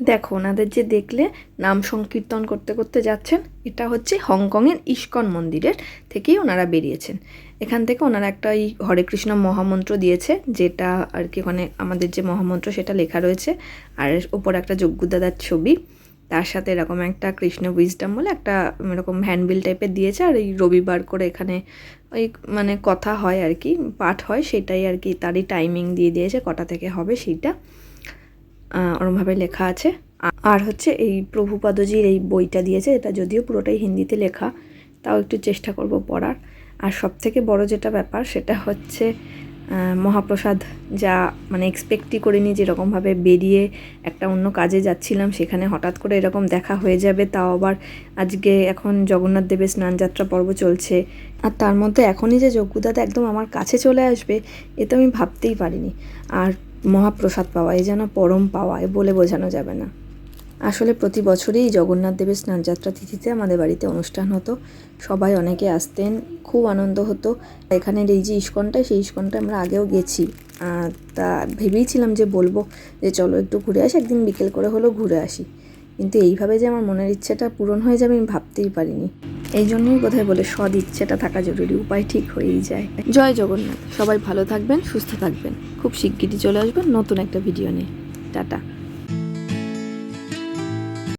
দেখো, ওনাদের যে দেখলে নাম সংকীর্তন করতে করতে যাচ্ছেন, এটা হচ্ছে হংকংয়ের ইস্কন মন্দিরের থেকেই ওনারা বেরিয়েছেন। এখান থেকে ওনারা একটা এই হরে কৃষ্ণ মহামন্ত্র দিয়েছে, যেটা আর কি ওখানে আমাদের যে মহামন্ত্র সেটা লেখা রয়েছে, আর ওপর একটা যজ্ঞদাদার ছবি। তার সাথে এরকম একটা কৃষ্ণ উইজডম বলে একটা এরকম হ্যান্ডবিল টাইপের দিয়েছে, আর এই রবিবার করে এখানে ওই মানে কথা হয় আর কি, পাঠ হয়, সেটাই আর কি তারই টাইমিং দিয়ে দিয়েছে, কটা থেকে হবে সেইটা। ওরমভাবে লেখা আছে। আর হচ্ছে এই প্রভুপাদজির এই বইটা দিয়েছে, এটা যদিও পুরোটাই হিন্দিতে লেখা, তাও একটু চেষ্টা করব পড়ার। আর সব থেকে বড় যেটা ব্যাপার, সেটা হচ্ছে মহাপ্রসাদ যা মানে এক্সপেক্টই করিনি যেরকমভাবে বেরিয়ে একটা অন্য কাজে যাচ্ছিলাম, সেখানে হঠাৎ করে এরকম দেখা হয়ে যাবে, তাও আবার আজকে এখন জগন্নাথ দেবের স্নানযাত্রা পর্ব চলছে। আর তার মধ্যে এখনই যে যজ্ঞদাদা একদম আমার কাছে চলে আসবে, এ তো আমি ভাবতেই পারিনি। আর মহাপ্রসাদ পাওয়া, এ যেন পরম পাওয়া, এ বলে বোঝানো যাবে না। আসলে প্রতি বছরই জগন্নাথ দেবের স্নানযাত্রা তিথিতে আমাদের বাড়িতে অনুষ্ঠান হতো। সবাই অনেকে আসতেন, খুব আনন্দ হতো। এখানের এই যে ইস্কনটা, সেই ইস্কনটা আমরা আগেও গেছি। তা ভেবেইছিলাম যে বলব যে চলো একটু ঘুরে আসি, একদিন বিকেল করে হলেও ঘুরে আসি। কিন্তু এইভাবে যে আমার মনের ইচ্ছাটা পূরণ হয়ে যাবে আমি ভাবতেই পারিনি। এই জন্যই বোধহয় বলে সদ ইচ্ছেটা থাকা জরুরি, উপায় ঠিক হয়েই যায়। জয় জগন্নাথ, সবাই ভালো থাকবেন, সুস্থ থাকবেন। খুব শিগগিরই চলে আসবেন নতুন একটা ভিডিও নিয়ে। টাটা।